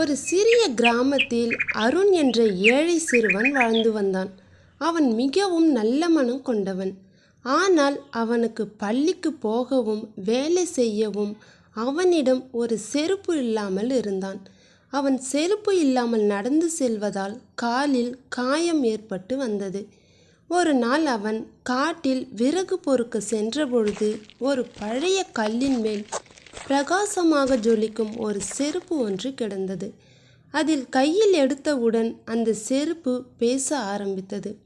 ஒரு சிறிய கிராமத்தில் அருண் என்ற ஏழை சிறுவன் வாழ்ந்து வந்தான். அவன் மிகவும் நல்ல மனம் கொண்டவன். ஆனால் அவனுக்கு பள்ளிக்கு போகவும் வேலை செய்யவும் அவனிடம் ஒரு செருப்பு இல்லாமல் இருந்தான். அவன் செருப்பு இல்லாமல் நடந்து செல்வதால் காலில் காயம் ஏற்பட்டு வந்தது. ஒரு நாள் அவன் காட்டில் விறகு பொறுக்க சென்றபொழுது ஒரு பழைய கல்லின் மேல் பிரகாசமாக ஜொலிக்கும் ஒரு செருப்பு ஒன்று கிடந்தது. அதில் கையில் எடுத்தவுடன் அந்த செருப்பு பேச ஆரம்பித்தது.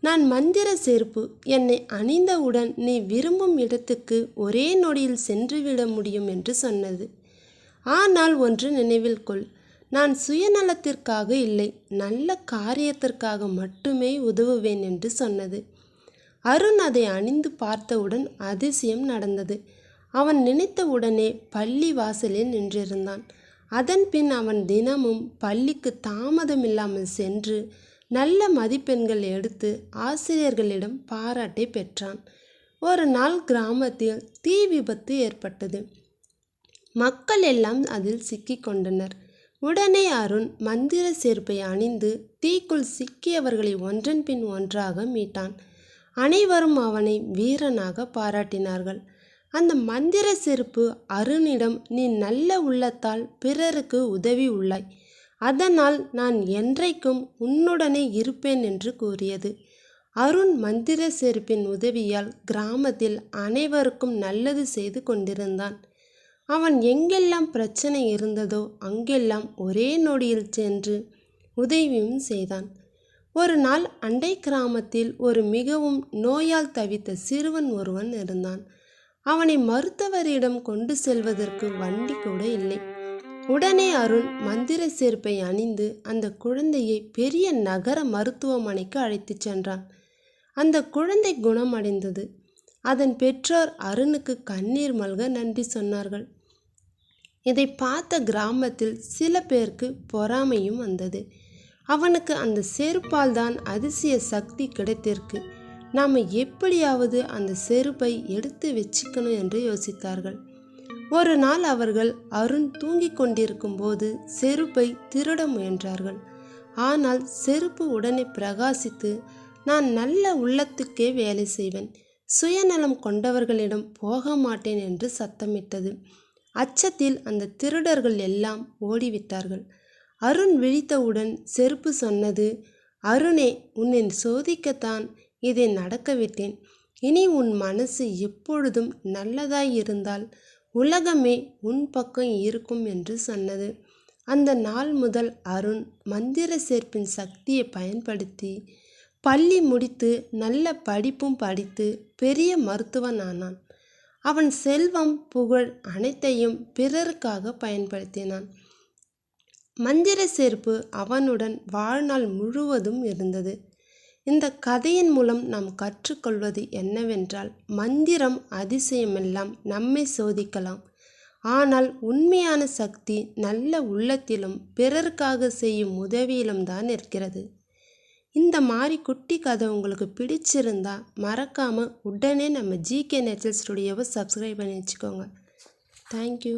நான் மந்திர செருப்பு. என்னை அணிந்தவுடன் நீ விரும்பும் இடத்துக்கு ஒரே நொடியில் சென்றுவிட முடியும் என்று சொன்னது. ஆனால் ஒன்று நினைவில் கொள். நான் சுயநலத்திற்காக இல்லை. நல்ல காரியத்திற்காக மட்டுமே உதவுவேன் என்று சொன்னது. அருண் அதை அணிந்து பார்த்தவுடன் அதிசயம் நடந்தது. அவன் நினைத்தவுடனே பள்ளி வாசலில் நின்றிருந்தான். அதன் பின் அவன் தினமும் பள்ளிக்கு தாமதமில்லாமல் சென்று நல்ல மதிப்பெண்கள் எடுத்து ஆசிரியர்களிடம் பாராட்டை பெற்றான். ஒரு நாள் கிராமத்தில் தீ விபத்து ஏற்பட்டது. மக்கள் எல்லாம் அதில் சிக்கிக் கொண்டனர். உடனே அருண் மந்திர சேர்ப்பை அணிந்து தீக்குள் சிக்கியவர்களை ஒன்றன் பின் ஒன்றாக மீட்டான். அனைவரும் அவனை வீரனாக பாராட்டினார்கள். அந்த மந்திர செருப்பு அருணிடம் நீ நல்ல உள்ளத்தால் பிறருக்கு உதவி உள்ளாய். அதனால் நான் என்றைக்கும் உன்னுடனே இருப்பேன் என்று கூறியது. அருண் மந்திர செருப்பின் உதவியால் கிராமத்தில் அனைவருக்கும் நல்லது செய்து கொண்டிருந்தான். அவன் எங்கெல்லாம் பிரச்சனை இருந்ததோ அங்கெல்லாம் ஒரே நொடியில் சென்று உதவியும் செய்தான். ஒரு நாள் அண்டை கிராமத்தில் ஒரு மிகவும் நோயால் தவித்த சிறுவன் ஒருவன் இருந்தான். அவனை மருத்துவரிடம் கொண்டு செல்வதற்கு வண்டி கூட இல்லை. உடனே அருண் மந்திர சேர்ப்பை அணிந்து அந்த குழந்தையை பெரிய நகர மருத்துவமனைக்கு அழைத்துச் சென்றான். அந்த குழந்தை குணமடைந்தது. அதன் பெற்றோர் அருணுக்கு கண்ணீர் மல்க நன்றி சொன்னார்கள். இதை பார்த்த கிராமத்தில் சில பேருக்கு பொறாமையும் வந்தது. அவனுக்கு அந்த செருப்பால் தான் அதிசய சக்தி கிடைத்திருக்கு. நாம் எப்படியாவது அந்த செருப்பை எடுத்து வச்சுக்கணும் என்று யோசித்தார்கள். ஒரு நாள் அவர்கள் அருண் தூங்கிக் கொண்டிருக்கும் போது செருப்பை திருட முயன்றார்கள். ஆனால் செருப்பு உடனே பிரகாசித்து நான் நல்ல உள்ளத்துக்கே வேலை செய்வேன். சுயநலம் கொண்டவர்களிடம் போக மாட்டேன் என்று சத்தமிட்டது. அச்சத்தில் அந்த திருடர்கள் எல்லாம் ஓடிவிட்டார்கள். அருண் விழித்தவுடன் செருப்பு சொன்னது அருணே உன்னை சோதிக்கத்தான் இதை நடக்க விட்டேன். இனி உன் மனசு எப்பொழுதும் நல்லதாய் இருந்தால் உலகமே உன் பக்கம் இருக்கும் என்று சொன்னது. அந்த நாள் முதல் அருண் மந்திர சேர்ப்பின் சக்தியை பயன்படுத்தி பள்ளி முடித்து நல்ல படிப்பும் படித்து பெரிய மருத்துவன் ஆனான். அவன் செல்வம் புகழ் அனைத்தையும் பிறருக்காக பயன்படுத்தினான். மந்திர சேர்ப்பு அவனுடன் வாழ்நாள் முழுவதும் இருந்தது. இந்த கதையின் மூலம் நாம் கற்றுக்கொள்வது என்னவென்றால் மந்திரம் அதிசயமெல்லாம் நம்மை சோதிக்கலாம். ஆனால் உண்மையான சக்தி நல்ல உள்ளத்திலும் பிறருக்காக செய்யும் உதவியிலும் தான் இருக்கிறது. இந்த மாதிரி குட்டி கதை உங்களுக்கு பிடிச்சிருந்தா மறக்காமல் உடனே நம்ம ஜிகே நேச்சர் ஸ்டுடியோவை சப்ஸ்கிரைப் பண்ணி வச்சுக்கோங்க. தேங்க்யூ